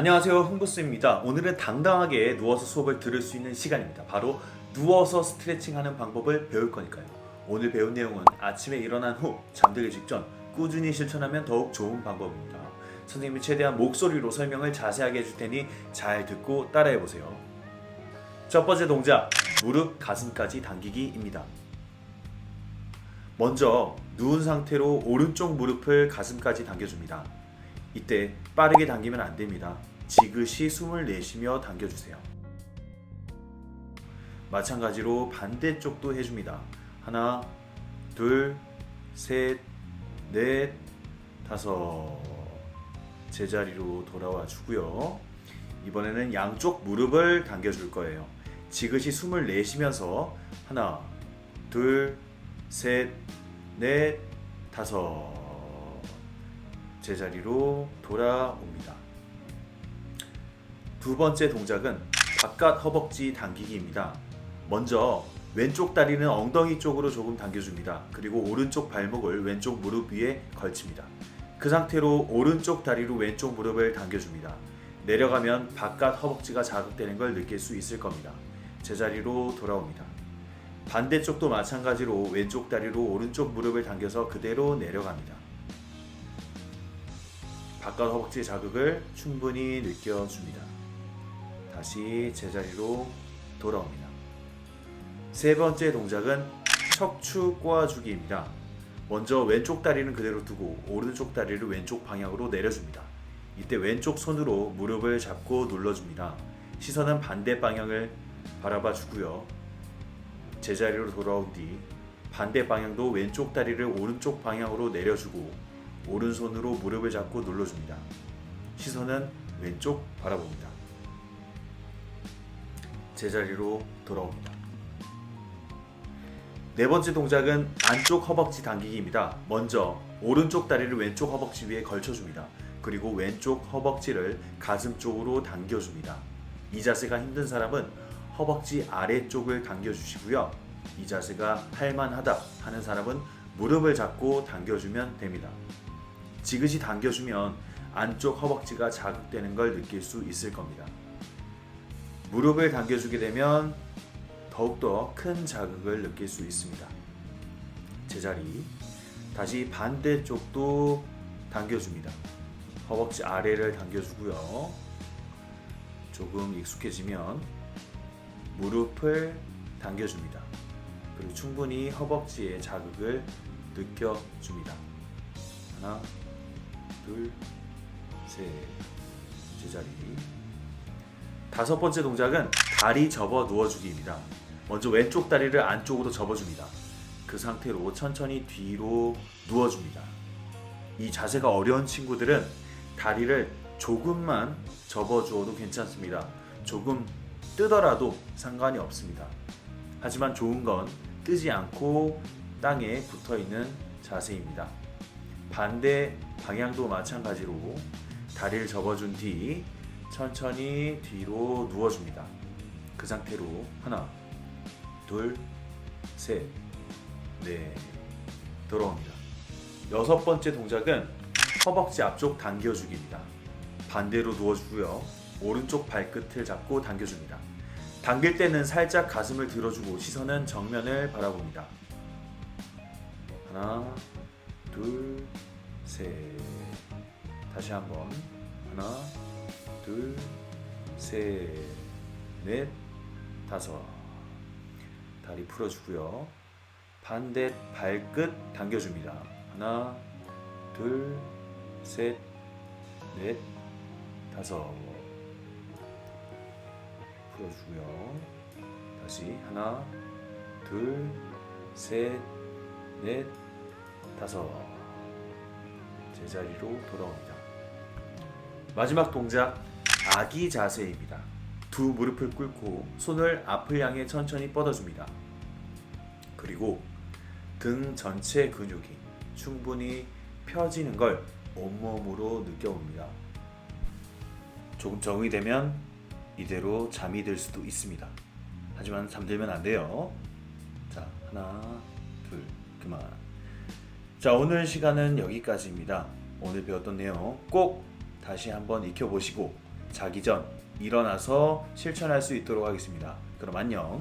안녕하세요 흥부스입니다. 오늘은 당당하게 누워서 수업을 들을 수 있는 시간입니다. 바로 누워서 스트레칭하는 방법을 배울 거니까요. 오늘 배운 내용은 아침에 일어난 후 잠들기 직전 꾸준히 실천하면 더욱 좋은 방법입니다. 선생님이 최대한 목소리로 설명을 자세하게 해줄 테니 잘 듣고 따라해 보세요. 첫 번째 동작 무릎 가슴까지 당기기입니다. 먼저 누운 상태로 오른쪽 무릎을 가슴까지 당겨줍니다. 이때 빠르게 당기면 안 됩니다. 지그시 숨을 내쉬며 당겨주세요. 마찬가지로 반대쪽도 해줍니다. 하나, 둘, 셋, 넷, 다섯. 제자리로 돌아와 주고요. 이번에는 양쪽 무릎을 당겨줄 거예요. 지그시 숨을 내쉬면서 하나, 둘, 셋, 넷, 다섯. 제자리로 돌아옵니다. 두 번째 동작은 바깥 허벅지 당기기입니다. 먼저 왼쪽 다리는 엉덩이 쪽으로 조금 당겨줍니다. 그리고 오른쪽 발목을 왼쪽 무릎 위에 걸칩니다. 그 상태로 오른쪽 다리로 왼쪽 무릎을 당겨줍니다. 내려가면 바깥 허벅지가 자극되는 걸 느낄 수 있을 겁니다. 제자리로 돌아옵니다. 반대쪽도 마찬가지로 왼쪽 다리로 오른쪽 무릎을 당겨서 그대로 내려갑니다. 바깥 허벅지 자극을 충분히 느껴줍니다. 다시 제자리로 돌아옵니다. 세 번째 동작은 척추 꼬아주기입니다. 먼저 왼쪽 다리는 그대로 두고 오른쪽 다리를 왼쪽 방향으로 내려줍니다. 이때 왼쪽 손으로 무릎을 잡고 눌러줍니다. 시선은 반대 방향을 바라봐 주고요. 제자리로 돌아온 뒤 반대 방향도 왼쪽 다리를 오른쪽 방향으로 내려주고 오른손으로 무릎을 잡고 눌러줍니다. 시선은 왼쪽 바라봅니다. 제자리로 돌아옵니다. 네 번째 동작은 안쪽 허벅지 당기기입니다. 먼저 오른쪽 다리를 왼쪽 허벅지 위에 걸쳐줍니다. 그리고 왼쪽 허벅지를 가슴 쪽으로 당겨줍니다. 이 자세가 힘든 사람은 허벅지 아래쪽을 당겨주시고요. 이 자세가 할만하다 하는 사람은 무릎을 잡고 당겨주면 됩니다. 지그시 당겨주면 안쪽 허벅지가 자극되는 걸 느낄 수 있을 겁니다. 무릎을 당겨주게 되면 더욱더 큰 자극을 느낄 수 있습니다. 제자리. 다시 반대쪽도 당겨줍니다. 허벅지 아래를 당겨주고요. 조금 익숙해지면 무릎을 당겨줍니다. 그리고 충분히 허벅지에 자극을 느껴줍니다. 하나, 둘, 셋. 제자리. 다섯 번째 동작은 다리 접어 누워주기입니다. 먼저 왼쪽 다리를 안쪽으로 접어줍니다. 그 상태로 천천히 뒤로 누워줍니다. 이 자세가 어려운 친구들은 다리를 조금만 접어주어도 괜찮습니다. 조금 뜨더라도 상관이 없습니다. 하지만 좋은 건 뜨지 않고 땅에 붙어 있는 자세입니다. 반대 방향도 마찬가지로 다리를 접어준 뒤 천천히 뒤로 누워줍니다. 그 상태로 하나, 둘, 셋, 넷 돌아옵니다. 여섯 번째 동작은 허벅지 앞쪽 당겨주기입니다. 반대로 누워주고요. 오른쪽 발끝을 잡고 당겨줍니다. 당길 때는 살짝 가슴을 들어주고 시선은 정면을 바라봅니다. 하나, 둘, 셋. 다시 한번. 하나, 둘, 셋, 넷, 다섯. 다리 풀어주고요. 반대 발끝 당겨줍니다. 하나, 둘, 셋, 넷, 다섯. 풀어주고요. 다시 하나, 둘, 셋, 넷, 다섯. 제자리로 돌아옵니다. 마지막 동작 아기 자세입니다. 두 무릎을 꿇고 손을 앞을 향해 천천히 뻗어줍니다. 그리고 등 전체 근육이 충분히 펴지는 걸 온몸으로 느껴봅니다. 조금 적응이 되면 이대로 잠이 들 수도 있습니다. 하지만 잠들면 안 돼요. 자, 하나, 둘, 그만. 자, 오늘 시간은 여기까지입니다. 오늘 배웠던 내용 꼭 다시 한번 익혀보시고 자기 전 일어나서 실천할 수 있도록 하겠습니다. 그럼 안녕.